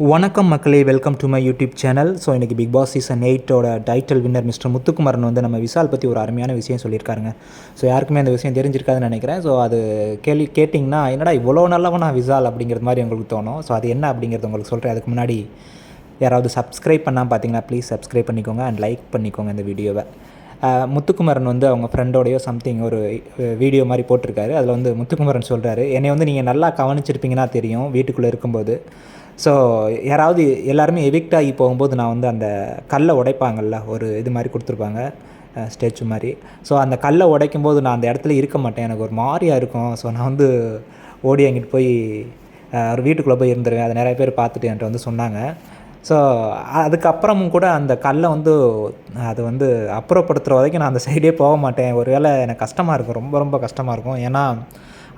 வணக்கம் மக்களே welcome to my YouTube channel so இன்றைக்கி பிக் பாஸ் சீசன் எயிட்டோட டைட்டில் வின்னர் மிஸ்டர் முத்துக்குமரன் வந்து நம்ம விசால் பற்றி ஒரு அருமையான விஷயம் சொல்லியிருக்காருங்க. ஸோ யாருக்குமே அந்த விஷயம் தெரிஞ்சிருக்காதுன்னு நினைக்கிறேன். ஸோ அது கேள்வி கேட்டிங்கன்னா என்னடா இவ்வளோ நல்லவனா விசால் அப்படிங்கிறது மாதிரி உங்களுக்கு தோணும். ஸோ அது என்ன அப்படிங்கிறது உங்களுக்கு சொல்கிறேன் அதுக்கு முன்னாடி யாராவது சப்ஸ்கிரைப் பண்ணால் பார்த்தீங்கன்னா ப்ளீஸ் சப்ஸ்கிரைப் பண்ணிக்கோங்க அண்ட் லைக் பண்ணிக்கோங்க இந்த வீடியோவை. முத்துக்குமரன் வந்து அவங்க ஃப்ரெண்டோடையோ சம்திங் ஒரு வீடியோ மாதிரி போட்டிருக்காரு. அதில் வந்து முத்துக்குமரன் சொல்கிறாரு என்னை வந்து நீங்கள் நல்லா கவனிச்சிருப்பீங்கன்னா தெரியும் வீட்டுக்குள்ளே இருக்கும்போது. ஸோ யாராவது எல்லாருமே எவிக்ட் ஆகி போகும்போது நான் வந்து அந்த கல்லை உடைப்பாங்கல்ல ஒரு இது மாதிரி கொடுத்துருப்பாங்க. ஸ்டேச்சு மாதிரி. ஸோ அந்த கல்லை உடைக்கும் போது நான் அந்த இடத்துல இருக்க மாட்டேன். எனக்கு ஒரு மாதிரியாக இருக்கும். ஸோ நான் வந்து ஓடி அங்கிட்டு போய் ஒரு வீட்டுக்குள்ளே போய் இருந்துருவேன். அதை நிறைய பேர் பார்த்துட்டு என்கிட்ட வந்து சொன்னாங்க. ஸோ அதுக்கப்புறமும் கூட அந்த கல்லை வந்து அது வந்து அப்புறப்படுத்துகிற வரைக்கும் நான் அந்த சைடே போக மாட்டேன். ஒருவேளை எனக்கு கஷ்டமாக இருக்கும். ரொம்ப ரொம்ப கஷ்டமாக இருக்கும். ஏன்னா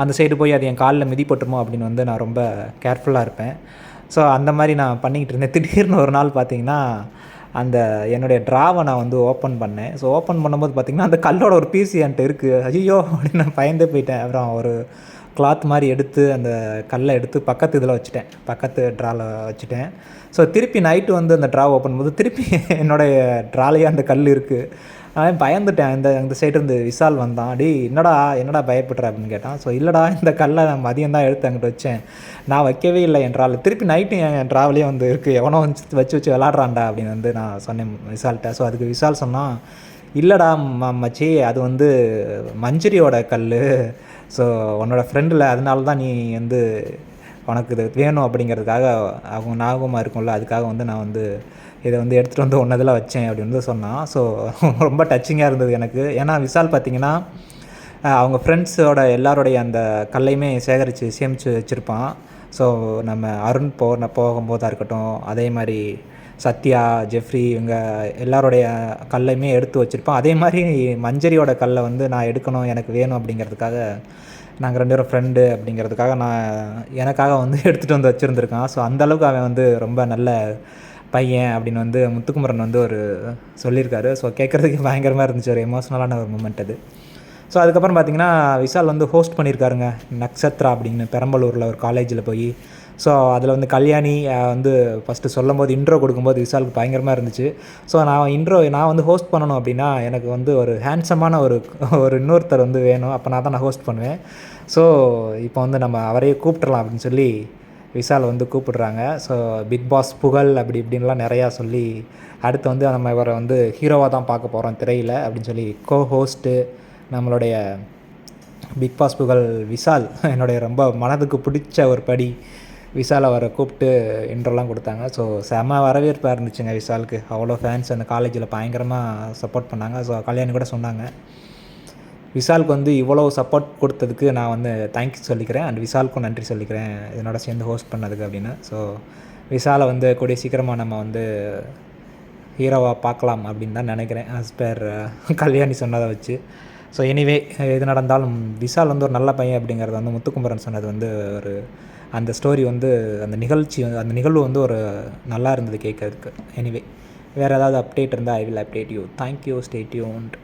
அந்த சைடு போய் அது என் காலில் மிதிப்பட்டுமோ அப்படின்னு வந்து நான் ரொம்ப கேர்ஃபுல்லாக இருப்பேன். ஸோ அந்த மாதிரி நான் பண்ணிக்கிட்டு இருந்தேன். திடீர்னு ஒரு நாள் பார்த்தீங்கன்னா அந்த என்னுடைய ட்ராவை நான் வந்து ஓப்பன் பண்ணேன். ஸோ ஓப்பன் பண்ணும்போது பார்த்திங்கன்னா அந்த கல்லோட ஒரு பீஸ் என்கிட்ட இருக்குது ஐயோ அப்படின்னு நான் பயந்து போயிட்டேன். அப்புறம் ஒரு கிளாத் மாதிரி எடுத்து அந்த கல்லை எடுத்து பக்கத்து இதில் வச்சுட்டேன். பக்கத்து ட்ராவில் வச்சுட்டேன். ஸோ திருப்பி நைட்டு வந்து அந்த ட்ரா ஓப்பன் பண்ணும்போது திருப்பி என்னுடைய ட்ராலேயே அந்த கல் இருக்குது அவன் பயந்துட்டேன்? இந்த இந்த சைடு இருந்து விசால் வந்தான். அடி என்னடா என்னடா பயப்படுற? அப்படின்னு கேட்டான். ஸோ இல்லைடா இந்த கல்லை நான் மதியம் தான் எடுத்து அங்கிட்டு வச்சேன். நான் வைக்கவே இல்லை என் ட்ராவில் திருப்பி நைட்டு என் ட்ராவலே வந்து இருக்குது எவனோ வந்து வச்சு வச்சு விளாட்றான்டா அப்படின்னு வந்து நான் சொன்னேன் விசால்கிட்ட. ஸோ அதுக்கு விசால் சொன்னான் இல்லைடா மச்சி அது வந்து மஞ்சரியோட கல் ஸோ உன்னோட ஃப்ரெண்டில் அதனால தான் நீ வந்து உனக்கு இது வேணும் அப்படிங்கிறதுக்காக அவங்க ஞாபகமாக இருக்கும்ல அதுக்காக வந்து நான் வந்து இதை வந்து எடுத்துகிட்டு வந்து ஒன்றதில் வச்சேன் அப்படின்னு வந்து சொன்னான். ஸோ ரொம்ப டச்சிங்காக இருந்தது எனக்கு. ஏன்னா விசால் பார்த்தீங்கன்னா அவங்க ஃப்ரெண்ட்ஸோட எல்லாருடைய அந்த கல்லையுமே சேகரித்து சேமித்து வச்சுருப்பான். ஸோ நம்ம அருண் போன போகும்போதாக இருக்கட்டும் அதே மாதிரி சத்யா ஜெஃப்ரி இவங்க எல்லாருடைய கல்லையுமே எடுத்து வச்சுருப்பான் அதே மாதிரி மஞ்சரியோட கல்லை வந்து நான் எடுக்கணும் எனக்கு வேணும் அப்படிங்கிறதுக்காக நாங்கள் ரெண்டு பேரும் ஃப்ரெண்டு அப்படிங்கிறதுக்காக நான் எனக்காக வந்து எடுத்துகிட்டு வந்து வச்சுருந்துருக்கான். ஸோ அந்தளவுக்கு அவன் வந்து ரொம்ப நல்ல பையன் அப்படின்னு வந்து முத்துக்குமரன் வந்து ஒரு சொல்லியிருக்காரு. ஸோ கேட்குறதுக்கு பயங்கரமாக இருந்துச்சு. ஒரு எமோஷ்னலான ஒரு மூமெண்ட் அது. ஸோ அதுக்கப்புறம் பார்த்தீங்கன்னா விஷால் வந்து ஹோஸ்ட் பண்ணியிருக்காருங்க. நக்ஷத்ரா அப்படின்னு பெரம்பலூரில் ஒரு காலேஜில் போய் ஸோ அதில் வந்து கல்யாணி வந்து ஃபஸ்ட்டு சொல்லும் போது இன்ட்ரோ கொடுக்கும்போது விஷாலுக்கு பயங்கரமாக இருந்துச்சு. ஸோ நான் இன்ட்ரோ நான் வந்து ஹோஸ்ட் பண்ணணும் அப்படின்னா எனக்கு வந்து ஒரு ஹேண்ட்ஸமான ஒரு ஒரு இன்னொருத்தர் வந்து வேணும். அப்போ நான் தான் நான் ஹோஸ்ட் பண்ணுவேன். ஸோ இப்போ வந்து நம்ம அவரையே கூப்பிட்றலாம் அப்படின்னு சொல்லி விஷால் வந்து கூப்பிடுறாங்க. ஸோ பிக் பாஸ் புகழ் அப்படி இப்படின்லாம் நிறையா சொல்லி அடுத்து வந்து நம்ம இவரை வந்து ஹீரோவாக தான் பார்க்க போகிறோம் திரையில் அப்படின்னு சொல்லி கோ ஹோஸ்ட்டு நம்மளுடைய பிக் பாஸ் புகழ் விஷால். என்னுடைய ரொம்ப மனதுக்கு பிடிச்ச ஒரு படி. விசால் அவரை கூப்பிட்டு இன்ட்ரெலாம் கொடுத்தாங்க. ஸோ செம வரவேற்பாக இருந்துச்சுங்க விசாலுக்கு. அவ்வளோ ஃபேன்ஸ் அந்த காலேஜில் பயங்கரமாக சப்போர்ட் பண்ணாங்க. ஸோ கல்யாணி கூட சொன்னாங்க. விசாலுக்கு வந்து இவ்வளோ சப்போர்ட் கொடுத்ததுக்கு நான் வந்து தேங்க்யூ சொல்லிக்கிறேன். அண்ட் விசாலுக்கும் நன்றி சொல்லிக்கிறேன். இதனோட சேர்ந்து ஹோஸ்ட் பண்ணதுக்கு அப்படின்னு. ஸோ விசாலை வந்து கூடிய சீக்கிரமாக நம்ம வந்து ஹீரோவாக பார்க்கலாம் அப்படின்னு தான் நினைக்கிறேன். ஆஸ் பேர் கல்யாணி சொன்னதை வச்சு. ஸோ எனிவே எது நடந்தாலும் விசால் வந்து ஒரு நல்ல பையன் அப்படிங்கிறது வந்து முத்துக்குமரன் சொன்னது வந்து ஒரு அந்த ஸ்டோரி வந்து அந்த நிகழ்ச்சி வந்து அந்த நிகழ்வு வந்து ஒரு நல்லா இருந்தது கேட்கறதுக்கு. எனிவே வேறு ஏதாவது அப்டேட் இருந்தால் I will update you thank you stay tuned